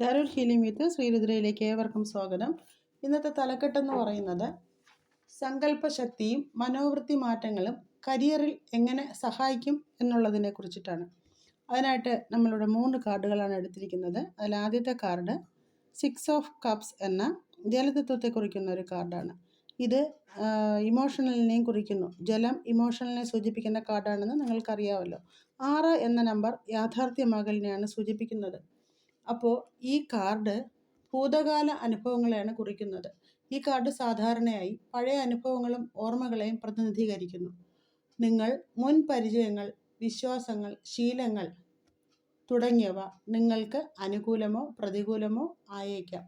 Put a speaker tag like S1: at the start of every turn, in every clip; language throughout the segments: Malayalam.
S1: ടാരോൾ ഹീലിംഗ് വിത്ത് ശ്രീരുദ്രയിലേക്ക് ഏവർക്കും സ്വാഗതം. ഇന്നത്തെ തലക്കെട്ടെന്ന് പറയുന്നത് സങ്കല്പശക്തിയും മനോവൃത്തി മാറ്റങ്ങളും കരിയറിൽ എങ്ങനെ സഹായിക്കും എന്നുള്ളതിനെ കുറിച്ചിട്ടാണ്. അതിനായിട്ട് നമ്മളിവിടെ മൂന്ന് കാർഡുകളാണ് എടുത്തിരിക്കുന്നത്. അതിൽ ആദ്യത്തെ കാർഡ് സിക്സ് ഓഫ് കപ്സ് എന്ന ജലതത്വത്തെ കുറിക്കുന്ന ഒരു കാർഡാണ്. ഇത് ഇമോഷണലിനെയും കുറിക്കുന്നു. ജലം ഇമോഷണലിനെ സൂചിപ്പിക്കുന്ന കാർഡാണെന്ന് നിങ്ങൾക്കറിയാമല്ലോ. ആറ് എന്ന നമ്പർ യാഥാർത്ഥ്യമാകലിനെയാണ് സൂചിപ്പിക്കുന്നത്. അപ്പോൾ ഈ കാർഡ് ഭൂതകാല അനുഭവങ്ങളെയാണ് കുറിക്കുന്നത്. ഈ കാർഡ് സാധാരണയായി പഴയ അനുഭവങ്ങളും ഓർമ്മകളെയും പ്രതിനിധീകരിക്കുന്നു. നിങ്ങൾ മുൻ പരിചയങ്ങൾ വിശ്വാസങ്ങൾ ശീലങ്ങൾ തുടങ്ങിയവ നിങ്ങൾക്ക് അനുകൂലമോ പ്രതികൂലമോ ആയേക്കാം.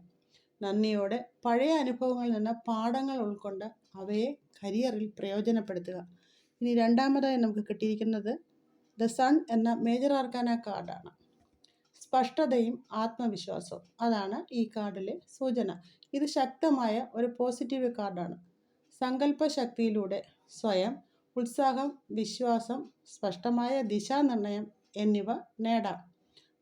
S1: നന്ദിയോടെ പഴയ അനുഭവങ്ങളിൽ നിന്ന് പാഠങ്ങൾ ഉൾക്കൊണ്ട് അവയെ കരിയറിൽ പ്രയോജനപ്പെടുത്തുക. ഇനി രണ്ടാമതായി നമുക്ക് കിട്ടിയിരിക്കുന്നത് ദ സൺ എന്ന മേജർ ആർക്കാന കാർഡാണ്. സ്പഷ്ടതയും ആത്മവിശ്വാസവും. അതാണ് ഈ കാർഡിലെ സൂചന. ഇത് ശക്തമായ ഒരു പോസിറ്റീവ് കാർഡാണ്. സങ്കല്പശക്തിയിലൂടെ സ്വയം ഉത്സാഹം വിശ്വാസം സ്പഷ്ടമായ ദിശാനിർണയം എന്നിവ നേടാം.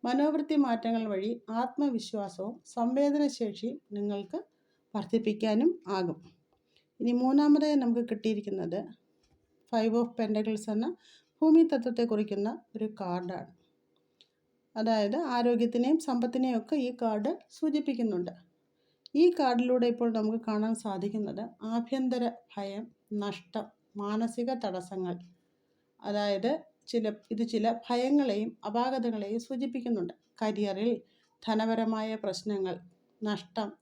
S1: മനോവൃത്തി മാറ്റങ്ങൾ വഴി ആത്മവിശ്വാസവും സംവേദനശേഷിയും നിങ്ങൾക്ക് വർദ്ധിപ്പിക്കാനും ആകും. ഇനി മൂന്നാമതായി നമുക്ക് കിട്ടിയിരിക്കുന്നത് ഫൈവ് ഓഫ് പെൻഡകിൾസ് എന്ന ഭൂമി തത്വത്തെ കുറിക്കുന്ന ഒരു കാർഡാണ്. അതായത് ആരോഗ്യത്തിനെയും സമ്പത്തിനെയും ഒക്കെ ഈ കാർഡ് സൂചിപ്പിക്കുന്നുണ്ട്. ഈ കാർഡിലൂടെ ഇപ്പോൾ നമുക്ക് കാണാൻ സാധിക്കുന്നത് ആഭ്യന്തര ഭയം നഷ്ടം മാനസിക തടസ്സങ്ങൾ. അതായത് ചില ഇത് ചില ഭയങ്ങളെയും അപാകതകളെയും സൂചിപ്പിക്കുന്നുണ്ട്. കരിയറിൽ ധനപരമായ പ്രശ്നങ്ങൾ നഷ്ടം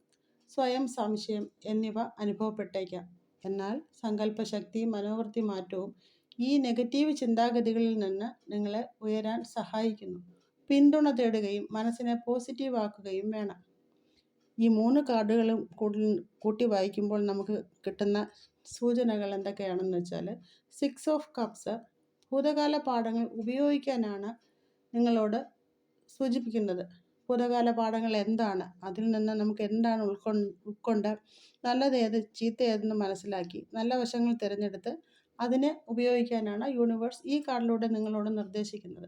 S1: സ്വയം സംശയം എന്നിവ അനുഭവപ്പെട്ടേക്കാം. എന്നാൽ സങ്കല്പശക്തി മനോവൃത്തി മാറ്റവും ഈ നെഗറ്റീവ് ചിന്താഗതികളിൽ നിന്ന് നിങ്ങളെ ഉയരാൻ സഹായിക്കുന്നു. പിന്തുണ തേടുകയും മനസ്സിനെ പോസിറ്റീവ് ആക്കുകയും വേണം. ഈ മൂന്ന് കാർഡുകളും കൂട്ടി വായിക്കുമ്പോൾ നമുക്ക് കിട്ടുന്ന സൂചനകൾ എന്തൊക്കെയാണെന്ന് വെച്ചാൽ സിക്സ് ഓഫ് കപ്സ് ഭൂതകാല പാഠങ്ങൾ ഉപയോഗിക്കാനാണ് നിങ്ങളോട് സൂചിപ്പിക്കുന്നത്. ഭൂതകാല പാഠങ്ങൾ എന്താണ്? അതിൽ നിന്ന് നമുക്ക് എന്താണ് ഉൾക്കൊണ്ട് ഉൾക്കൊണ്ട് നല്ലത് ഏത് ചീത്ത ഏതെന്ന് മനസ്സിലാക്കി നല്ല വശങ്ങൾ തിരഞ്ഞെടുത്ത് അതിനെ ഉപയോഗിക്കാനാണ് യൂണിവേഴ്സ് ഈ കാർഡിലൂടെ നിങ്ങളോട് നിർദ്ദേശിക്കുന്നത്.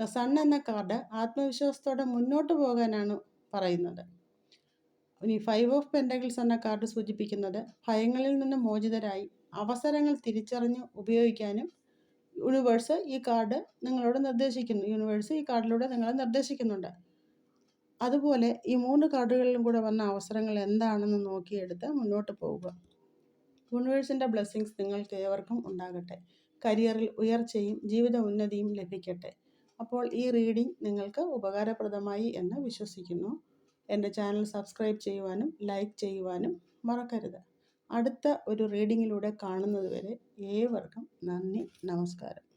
S1: ദ സൺ എന്ന കാർഡ് ആത്മവിശ്വാസത്തോടെ മുന്നോട്ട് പോകാനാണ് പറയുന്നത്. ഇനി ഫൈവ് ഓഫ് പെൻഡഗിൾസ് എന്ന കാർഡ് സൂചിപ്പിക്കുന്നത് ഭയങ്ങളിൽ നിന്ന് മോചിതരായി അവസരങ്ങൾ തിരിച്ചറിഞ്ഞ് ഉപയോഗിക്കാനും യൂണിവേഴ്സ് ഈ കാർഡ് നിങ്ങളോട് നിർദ്ദേശിക്കുന്നു. യൂണിവേഴ്സ് ഈ കാർഡിലൂടെ നിങ്ങളെ നിർദ്ദേശിക്കുന്നുണ്ട്. അതുപോലെ ഈ മൂന്ന് കാർഡുകളിലും കൂടെ വന്ന അവസരങ്ങൾ എന്താണെന്ന് നോക്കിയെടുത്ത് മുന്നോട്ട് പോവുക. യൂണിവേഴ്സിന്റെ ബ്ലെസ്സിങ്സ് നിങ്ങൾക്ക് ഏവർക്കും ഉണ്ടാകട്ടെ. കരിയറിൽ ഉയർച്ചയും ജീവിത ഉന്നതിയും ലഭിക്കട്ടെ. അപ്പോൾ ഈ റീഡിംഗ് നിങ്ങൾക്ക് ഉപകാരപ്രദമായി എന്ന് വിശ്വസിക്കുന്നു. എന്റെ ചാനൽ സബ്സ്ക്രൈബ് ചെയ്യുവാനും ലൈക്ക് ചെയ്യുവാനും മറക്കരുത്. അടുത്ത ഒരു റീഡിങ്ങിലൂടെ കാണുന്നതുവരെ ഏവർക്കും നന്ദി നമസ്കാരം.